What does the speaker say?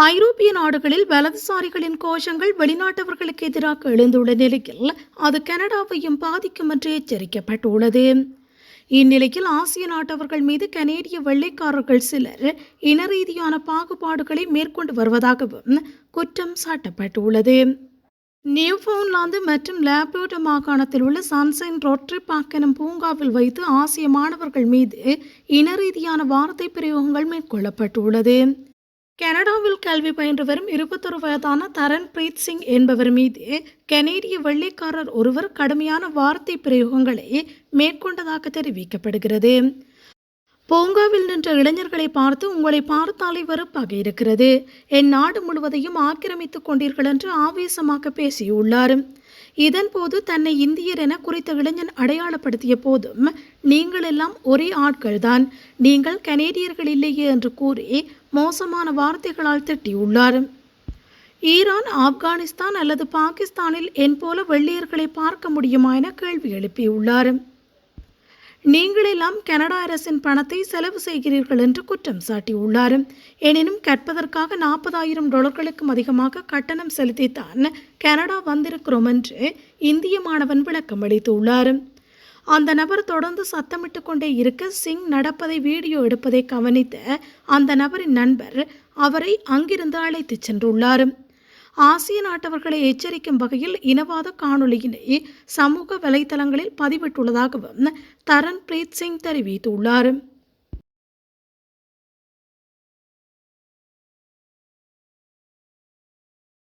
ஐரோப்பிய நாடுகளில் வலதுசாரிகளின் கோஷங்கள் வெளிநாட்டவர்களுக்கு எதிராக எழுந்துள்ள நிலையில் அது கனடாவையும் பாதிக்கும் என்று எச்சரிக்கப்பட்டுள்ளது. இந்நிலையில் ஆசிய நாட்டவர்கள் மீது கனேடிய வெள்ளைக்காரர்கள் சிலர் இன ரீதியான பாகுபாடுகளை மேற்கொண்டு வருவதாகவும் குற்றம் சாட்டப்பட்டுள்ளது. நியூஃபவுண்ட்லாந்து மற்றும் லேப்ரோட மாகாணத்தில் உள்ள சன்சைன் ரோட்ரி பார்க் பூங்காவில் வைத்து ஆசிய மாணவர்கள் மீது இன ரீதியான வார்த்தை பிரயோகங்கள் மேற்கொள்ளப்பட்டுள்ளது. கனடாவில் கல்வி பயின்று வரும் இருபத்தொரு வயதான தரன் பிரீத் சிங் என்பவர் மீது கனேடிய வெள்ளைக்காரர் ஒருவர் கடுமையான வார்த்தை பிரயோகங்களை மேற்கொண்டதாக தெரிவிக்கப்படுகிறது. பூங்காவில் நின்ற இளைஞர்களை பார்த்து உங்களை பார்த்தாலே வெறுப்பாக இருக்கிறது. என் நாடு முழுவதையும் ஆக்கிரமித்துக் கொண்டீர்கள் என்று ஆவேசமாக பேசியுள்ளார். இதன்போது தன்னை இந்தியர் என குறித்த இளைஞன் அடையாளப்படுத்திய போதும் நீங்கள் எல்லாம் ஒரே ஆட்கள்தான். நீங்கள் கனேடியர்கள் இல்லையே என்று கூறி மோசமான வார்த்தைகளால் திட்டியுள்ளார். ஈரான் ஆப்கானிஸ்தான் அல்லது பாகிஸ்தானில் என் போல வெள்ளையர்களை பார்க்க முடியுமா என கேள்வி எழுப்பியுள்ளார். நீங்களெல்லாம் கனடா அரசின் பணத்தை செலவு செய்கிறீர்கள் என்று குற்றம் சாட்டியுள்ளார். எனினும் கற்பதற்காக நாற்பதாயிரம் டாலர்களுக்கும் அதிகமாக கட்டணம் செலுத்தித்தான் கனடா வந்திருக்கிறோம் என்று இந்திய மாணவன் விளக்கம் அளித்துள்ளார் அந்த நபர் தொடர்ந்து சத்தமிட்டு கொண்டே இருக்க சிங் நடப்பதை வீடியோ எடுப்பதை கவனித்த அந்த நபரின் நண்பர் அவரை அங்கிருந்து அழைத்துச் சென்றுள்ளார். ஆசிய நாட்டவர்களை எச்சரிக்கும் வகையில் இனவாத காணொளியினை சமூக வலைதளங்களில் பதிவிட்டுள்ளதாகவும் தரன்பிரீத் சிங் தெரிவித்துள்ளார்.